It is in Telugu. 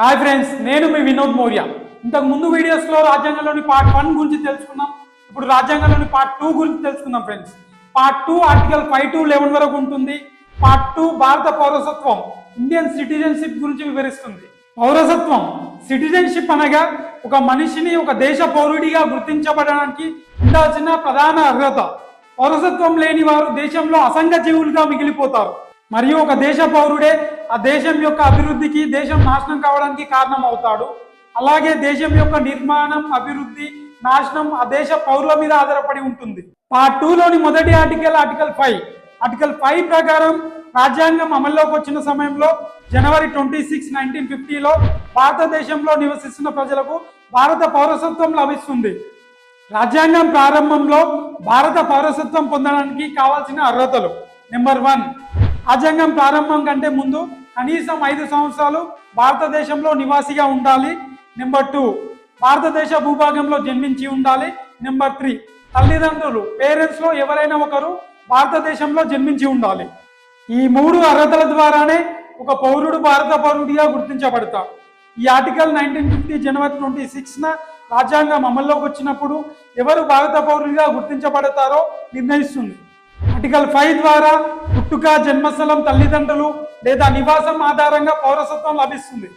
హాయ్ ఫ్రెండ్స్ నేను మీ వినోద్ మౌర్య. ఇంతకు ముందు వీడియోస్లో రాజ్యాంగంలోని పార్ట్ వన్ గురించి తెలుసుకున్నాం. ఇప్పుడు రాజ్యాంగంలోని పార్ట్ టూ గురించి తెలుసుకుందాం friends part two article five to eleven వరకు ఉంటుంది. పార్ట్ టూ భారత పౌరసత్వం ఇండియన్ సిటిజన్షిప్ గురించి వివరిస్తుంది. పౌరసత్వం సిటిజన్షిప్ అనగా ఒక మనిషిని ఒక దేశ పౌరుడిగా గుర్తించబడడానికి ఉండాల్సిన ప్రధాన అర్హత. పౌరసత్వం లేని వారు దేశంలో అసంగ జీవులుగా మిగిలిపోతారు. మరియు ఒక దేశ పౌరుడే ఆ దేశం యొక్క అభివృద్ధికి దేశం నాశనం కావడానికి కారణం అవుతాడు అలాగే దేశం యొక్క నిర్మాణం అభివృద్ధి నాశనం ఆ దేశ పౌరుల మీద ఆధారపడి ఉంటుంది. పార్ట్ టూలోని మొదటి article article five article five ప్రకారం రాజ్యాంగం అమల్లోకి వచ్చిన సమయంలో జనవరి ట్వంటీ సిక్స్ నైన్టీన్ ఫిఫ్టీలో భారతదేశంలో నివసిస్తున్న ప్రజలకు భారత పౌరసత్వం లభిస్తుంది. రాజ్యాంగం ప్రారంభంలో భారత పౌరసత్వం పొందడానికి కావాల్సిన అర్హతలు. నెంబర్ వన్ రాజ్యాంగం ప్రారంభం కంటే ముందు కనీసం ఐదు సంవత్సరాలు భారతదేశంలో నివాసిగా ఉండాలి. నెంబర్ టూ భారతదేశ భూభాగంలో జన్మించి ఉండాలి. నెంబర్ త్రీ తల్లిదండ్రులు పేరెంట్స్లో ఎవరైనా ఒకరు భారతదేశంలో జన్మించి ఉండాలి. ఈ మూడు అర్హతల ద్వారానే ఒక పౌరుడు భారత పౌరుడిగా గుర్తించబడతాడు ఈ ఆర్టికల్ నైన్టీన్ ఫిఫ్టీ జనవరి ట్వంటీ సిక్స్న రాజ్యాంగం అమల్లోకి వచ్చినప్పుడు ఎవరు భారత పౌరులుగా గుర్తించబడతారో నిర్ణయిస్తుంది. ఆర్టికల్ ఫైవ్ ద్వారా పుట్టుక జన్మస్థలం తల్లిదండ్రులు లేదా నివాసం ఆధారంగా పౌరసత్వం లభిస్తుంది.